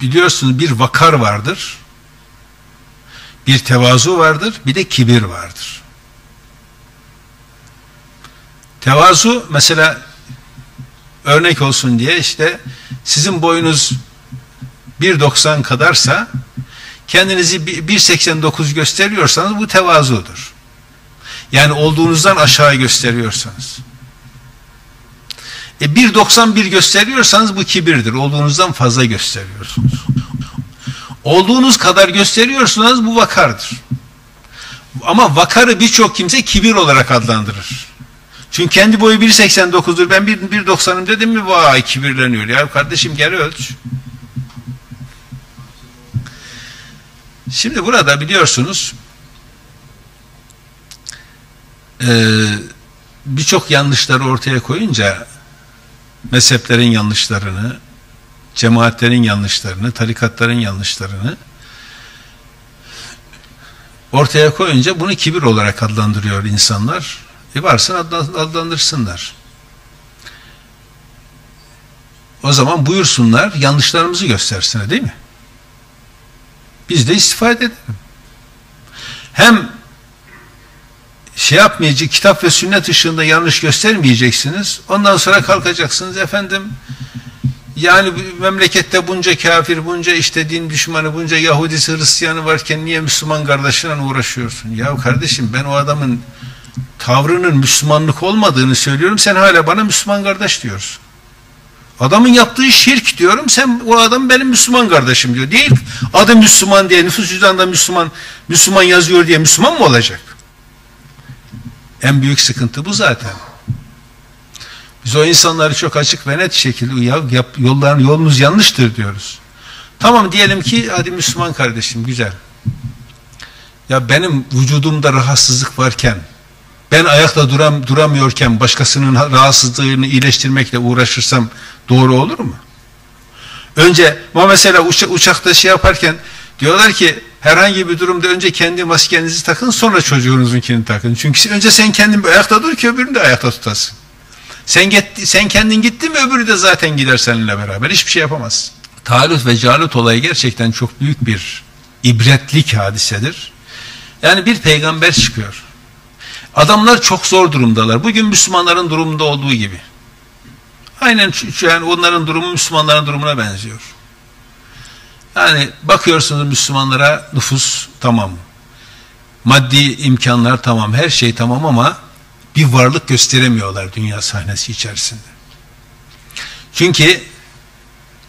biliyorsunuz bir vakar vardır, bir tevazu vardır, bir de kibir vardır. Tevazu mesela örnek olsun diye işte sizin boyunuz 1.90 kadarsa kendinizi 1.89 gösteriyorsanız bu tevazudur. Yani olduğunuzdan aşağı gösteriyorsanız. E 1.91 gösteriyorsanız bu kibirdir. Olduğunuzdan fazla gösteriyorsunuz. Olduğunuz kadar gösteriyorsanız bu vakardır. Ama vakarı birçok kimse kibir olarak adlandırır. Çünkü kendi boyu 1.89'dur. Ben 1.90'ım dedim mi vay kibirleniyor. Ya kardeşim gel ölç. Şimdi burada biliyorsunuz birçok yanlışları ortaya koyunca mezheplerin yanlışlarını, cemaatlerin yanlışlarını, tarikatların yanlışlarını ortaya koyunca bunu kibir olarak adlandırıyor insanlar. E varsın adlandırsınlar. O zaman buyursunlar yanlışlarımızı göstersin değil mi? Biz de istifade edelim. Hem şey yapmayacak, kitap ve sünnet ışığında yanlış göstermeyeceksiniz. Ondan sonra kalkacaksınız efendim. Yani memlekette bunca kafir, bunca işte din düşmanı, bunca Yahudisi, Hristiyanı varken niye Müslüman kardeşine uğraşıyorsun? Ya kardeşim ben o adamın tavrının Müslümanlık olmadığını söylüyorum. Sen hala bana Müslüman kardeş diyorsun. Adamın yaptığı şirk diyorum. Sen o adam benim Müslüman kardeşim diyor. Değil. Adı Müslüman diye nüfus cüzdanında Müslüman Müslüman yazıyor diye Müslüman mı olacak? En büyük sıkıntı bu zaten. Biz o insanları çok açık ve net şekilde ya, yap, yolların, yolunuz yanlıştır diyoruz. Tamam diyelim ki hadi Müslüman kardeşim güzel. Ya benim vücudumda rahatsızlık varken ben ayakta duram, duramıyorken başkasının rahatsızlığını iyileştirmekle uğraşırsam doğru olur mu? Önce ama mesela uça, uçakta şey yaparken diyorlar ki herhangi bir durumda önce kendi maskenizi takın sonra çocuğunuzunkini takın. Çünkü önce sen kendin ayakta dur ki öbürünü de ayakta tutasın. Sen, gitti, sen kendin gittin mi öbürü de zaten gider seninle beraber. Hiçbir şey yapamaz. Talut ve Calut olayı gerçekten çok büyük bir ibretlik hadisedir. Yani bir peygamber çıkıyor. Adamlar çok zor durumdalar. Bugün Müslümanların durumunda olduğu gibi. Aynen yani onların durumu Müslümanların durumuna benziyor. Yani bakıyorsunuz Müslümanlara nüfus tamam. Maddi imkanlar tamam. Her şey tamam ama bir varlık gösteremiyorlar dünya sahnesi içerisinde. Çünkü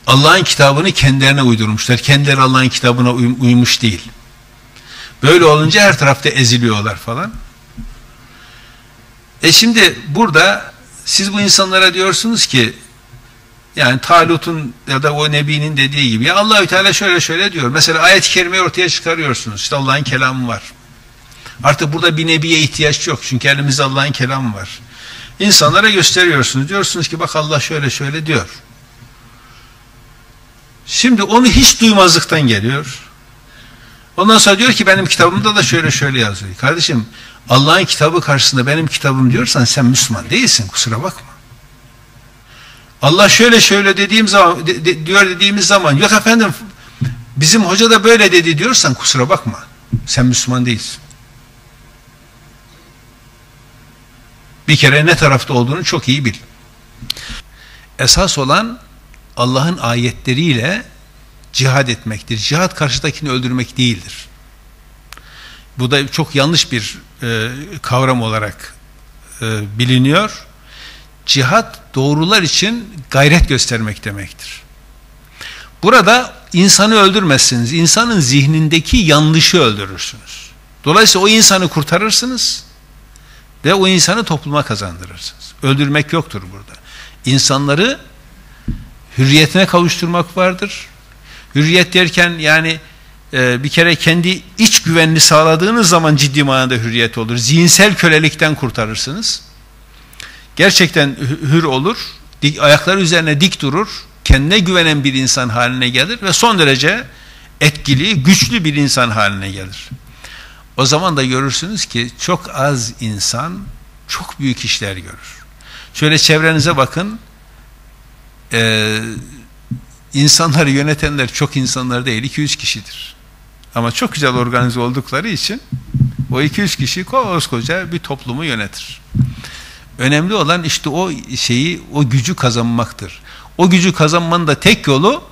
Allah'ın kitabını kendilerine uydurmuşlar. Kendileri Allah'ın kitabına uymuş değil. Böyle olunca her tarafta eziliyorlar falan. E şimdi burada siz bu insanlara diyorsunuz ki yani Talut'un ya da o Nebi'nin dediği gibi ya Allahü Teala şöyle şöyle diyor. Mesela ayet-i kerimeyi ortaya çıkarıyorsunuz. İşte Allah'ın kelamı var. Artık burada bir nebiye ihtiyaç yok. Çünkü elimizde Allah'ın kelamı var. İnsanlara gösteriyorsunuz. Diyorsunuz ki bak Allah şöyle şöyle diyor. Şimdi onu hiç duymazlıktan geliyor. Ondan sonra diyor ki benim kitabımda da şöyle şöyle yazıyor. Kardeşim Allah'ın kitabı karşısında benim kitabım diyorsan sen Müslüman değilsin kusura bakma. Allah şöyle şöyle dediğim zaman de, de, diyor dediğimiz zaman yok efendim bizim hoca da böyle dedi diyorsan kusura bakma. Sen Müslüman değilsin. Bir kere ne tarafta olduğunu çok iyi bil. Esas olan Allah'ın ayetleriyle cihad etmektir. Cihad karşıdakini öldürmek değildir. Bu da çok yanlış bir e, kavram olarak e, biliniyor. Cihat doğrular için gayret göstermek demektir. Burada insanı öldürmezsiniz. İnsanın zihnindeki yanlışı öldürürsünüz. Dolayısıyla o insanı kurtarırsınız ve o insanı topluma kazandırırsınız. Öldürmek yoktur burada. İnsanları hürriyetine kavuşturmak vardır. Hürriyet derken yani e, bir kere kendi iç güvenini sağladığınız zaman ciddi manada hürriyet olur. Zihinsel kölelikten kurtarırsınız. Gerçekten hür olur. Dik, ayakları üzerine dik durur. Kendine güvenen bir insan haline gelir ve son derece etkili, güçlü bir insan haline gelir. O zaman da görürsünüz ki çok az insan çok büyük işler görür. Şöyle çevrenize bakın. Ee, insanları yönetenler çok insanlar değil 200 kişidir. Ama çok güzel organize oldukları için o 200 kişi koskoca bir toplumu yönetir. Önemli olan işte o şeyi, o gücü kazanmaktır. O gücü kazanmanın da tek yolu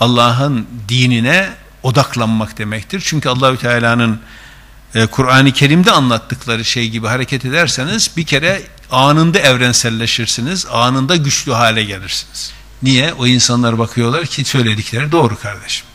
Allah'ın dinine odaklanmak demektir. Çünkü Allahü Teala'nın e, Kur'an-ı Kerim'de anlattıkları şey gibi hareket ederseniz bir kere anında evrenselleşirsiniz, anında güçlü hale gelirsiniz. Niye? O insanlar bakıyorlar ki söyledikleri doğru kardeşim.